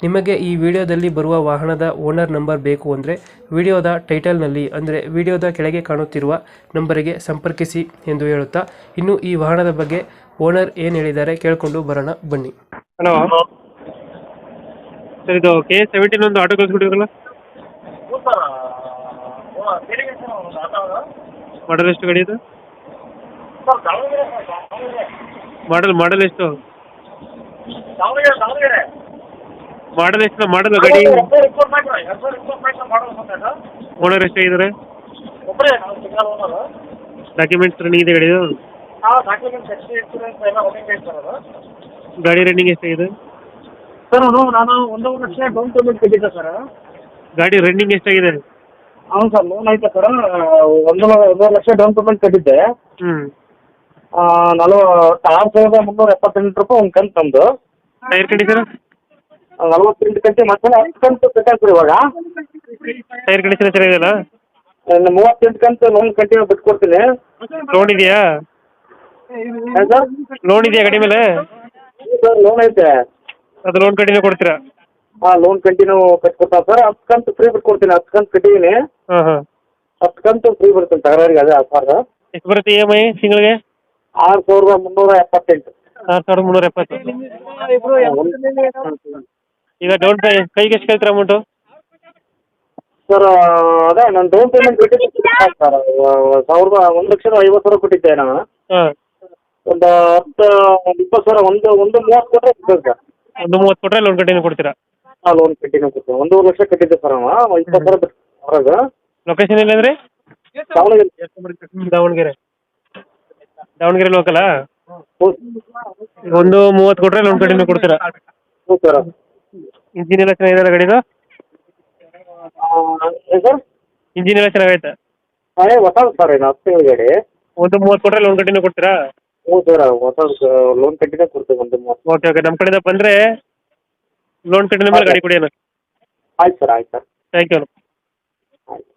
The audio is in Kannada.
ನಿಮಗೆ ಈ ವಿಡಿಯೋದಲ್ಲಿ ಬರುವ ವಾಹನದ ಓನರ್ ನಂಬರ್ ಬೇಕು ಅಂದರೆ ವಿಡಿಯೋದ ಟೈಟಲ್ನಲ್ಲಿ ಅಂದರೆ ವಿಡಿಯೋದ ಕೆಳಗೆ ಕಾಣುತ್ತಿರುವ ನಂಬರಿಗೆ ಸಂಪರ್ಕಿಸಿ ಎಂದು ಹೇಳುತ್ತಾ ಇನ್ನು ಈ ವಾಹನದ ಬಗ್ಗೆ ಓನರ್ ಏನು ಹೇಳಿದ್ದಾರೆ ಕೇಳಿಕೊಂಡು ಬರೋಣ ಬನ್ನಿ. ಹಲೋ. ಸರ್ ಇದು ಕೆ ಸೆವೆಂಟೀನ್ ಒಂದು ಆಟೋ ಕಳಿಸ್ಬಿಟ್ಟಿರಲ್ಲ ಮಾಡಲ್ ಎಷ್ಟು ಗಾಡಿ ಇದು? ಮಾಡಲ್ ಮಾಡಲ್ ಎಷ್ಟು? ಮಾಡಲ್ ಎಷ್ಟು ಮಾಡಲ್ ಗಾಡಿ? ಓನರ್ ಎಷ್ಟಾಗಿದ್ದಾರೆ ಡಾಕ್ಯುಮೆಂಟ್ಸ್ ರನ್ನಿಂಗ್ ಇದೆ ಗಾಡಿದು? ಗಾಡಿ ರನ್ನಿಂಗ್ ಇದೆ ಸರ್ ನಾನು ಒಂದೂವರೆ ಲಕ್ಷ ಡೌನ್ ಪೇಮೆಂಟ್ ಕಟ್ಟಿದ್ದೆ ಸರ್. ಗಾಡಿ ರನ್ನಿಂಗ್ ಎಷ್ಟಾಗಿದೆ ಹೌದು ಸರ್ ಲೋನ್ ಐತೆ ಸರ್. ಒಂದು ಒಂದೂವರೆ ಲಕ್ಷ ಡೌನ್ ಪೇಮೆಂಟ್ ಕಟ್ಟಿದ್ದೆ. ಹ್ಞೂ ನಲವತ್ತು ಆರು ಸಾವಿರದ ಮುನ್ನೂರ ಎಪ್ಪತ್ತೆಂಟು ರೂಪಾಯಿ ಒಂದು ಕಂತು ನಮ್ಮದು ಟೈರ್ ಕಂಡೀಷನ್? ನಲವತ್ತೆಂಟು ಗಂಟೆ ಮತ್ತೆ ಹತ್ತು ಕಂತು ಕಟ್ಟಾಕ್ರಿ ಇವಾಗ. ಟೈರ್ ಕಂಡೀಷನ್ ಚೆನ್ನಾಗಿದೆಯಲ್ಲ ನಾನು ಮೂವತ್ತೆಂಟು ಕಂತು ಲೋನ್ ಕಂಟಿನ್ಯೂ ಬಿಟ್ಕೊಡ್ತೀನಿ. ಲೋನ್ ಇದೆಯಾ? ಏನು ಸರ್? ಲೋನ್ ಇದೆಯಾ ಗಾಡಿ ಮೇಲೆ? ಸರ್ ಲೋನ್ ಐತೆ. ಅದು ಲೋನ್ ಕಂಟಿನ್ಯೂ ಕೊಡ್ತೀರಾ? ಹಾಂ ಲೋನ್ ಕಂಟಿನ್ಯೂ ಕಟ್ಕೊಡ್ತಾ ಸರ್. ಹತ್ತು ಕಂತು ಫ್ರೀ ಬಿಟ್ಕೊಡ್ತೀನಿ. ಹತ್ತು ಕಂತು ಕಟ್ಟಿದ್ದೀನಿ ಹಾಂ ಹಾಂ. ಹತ್ತು ಕಂತು ಫ್ರೀ ಬಿಡ್ತೀನಿ ತಗರಾರಿಗೆ ಅದೇ ಆಫರ್ ಎಷ್ಟು ಬರುತ್ತೆ ಇ ಎಂ ಐ ತಿಂಗಳಿಗೆ? ಆರು ಸಾವಿರದ ಮುನ್ನೂರ ಎಪ್ಪತ್ತೆಂಟು. ಆರು ಸಾವಿರದ ಮುನ್ನೂರ ಎಪ್ಪತ್ತು. ಈಗ ಡೌನ್ ಪೇ ಕೈಗೆ ಎಷ್ಟು ಕೇಳ್ತೀರಾ ಅಮೌಂಟು ಸರ್ ಅದೇ ನಾನು ಡೌನ್ ಪೇಮೆಂಟ್ ಕೊಟ್ಟಿದ್ದೆ ಸರ್ ಸಾವಿರದ ಒಂದು ಲಕ್ಷದ ಐವತ್ತು ಸಾವಿರ ಕೊಟ್ಟಿದ್ದೆ ನಾನು. ಹಾಂ. ಒಂದು ಹತ್ತು ಒಂದು ಇಪ್ಪತ್ತು ಸಾವಿರ ಒಂದು ಒಂದು ಮೂವತ್ತು ಕೊಟ್ಟರೆ ಸಿಗ್ತದೆ ಸರ್ ಒಂದು ಮೂವತ್ತು ಕೊಟ್ಟರೆ ಲೋನ್ ಕಂಟಿನ್ಯೂ ಕೊಡ್ತೀರಾ? ಹಾಂ ಲೋನ್ ಕಂಟಿನ್ಯೂ ಕೊಡ್ತೀನಿ ಒಂದೂವರೆ ಲಕ್ಷ ಕಟ್ಟಿದ್ದೆ ಸರ್ ಅವ. ಇಪ್ಪತ್ತು ಸಾವಿರ ಬಿಟ್ಟು ಹೊರಗೆ ಲೊಕೇಶನ್ ಎಲ್ಲಂದ್ರೆ ದಾವಣಗೆರೆ. ದಾವಣಗೆರೆ. ದಾವಣಗೆರೆ ಲೋಕಲಾ ಹ್ಞೂ ಒಂದು ಮೂವತ್ತು ಕೊಟ್ಟರೆ ಲೋನ್ ಕಂಟಿನ್ಯೂ ಕೊಡ್ತೀರಾ? ಹ್ಞೂ ಸರ್ ಇಂಜಿನ್ ಎಲ್ಲ ಚೆನ್ನಾಗಿದೆ ಗಾಡಿದು? ಸರ್? ಇಂಜಿನ್ ಎಲ್ಲ ಚೆನ್ನಾಗೈತೆ? ಅದೇ ಹೊಸ ಸರ್ ಇದು ಹತ್ತು ಗಾಡಿ. ಒಂದು ಮೂವತ್ತು ಕೊಟ್ಟರೆ ಲೋನ್ ಕಟ್ಟಿನ ಕೊಡ್ತೀರಾ? ಹ್ಞೂ ಸರ್ ಹೊಸದು ಲೋನ್ ಕಟ್ಟಿನೇ ಕೊಡ್ತೀವಿ ಒಂದು ಮೂವತ್ತು. Okay okay. ನಮ್ಮ ಕಡೆಯಿಂದ ಬಂದರೆ ಲೋನ್ ಕಟ್ಟಿದ ಮೇಲೆ ಗಾಡಿ ಕೊಡಿ ಅಣ್ಣ. ಆಯ್ತು ಸರ್ ಆಯ್ತು ಸರ್. ಥ್ಯಾಂಕ್ ಯು ಆಯ್ತು.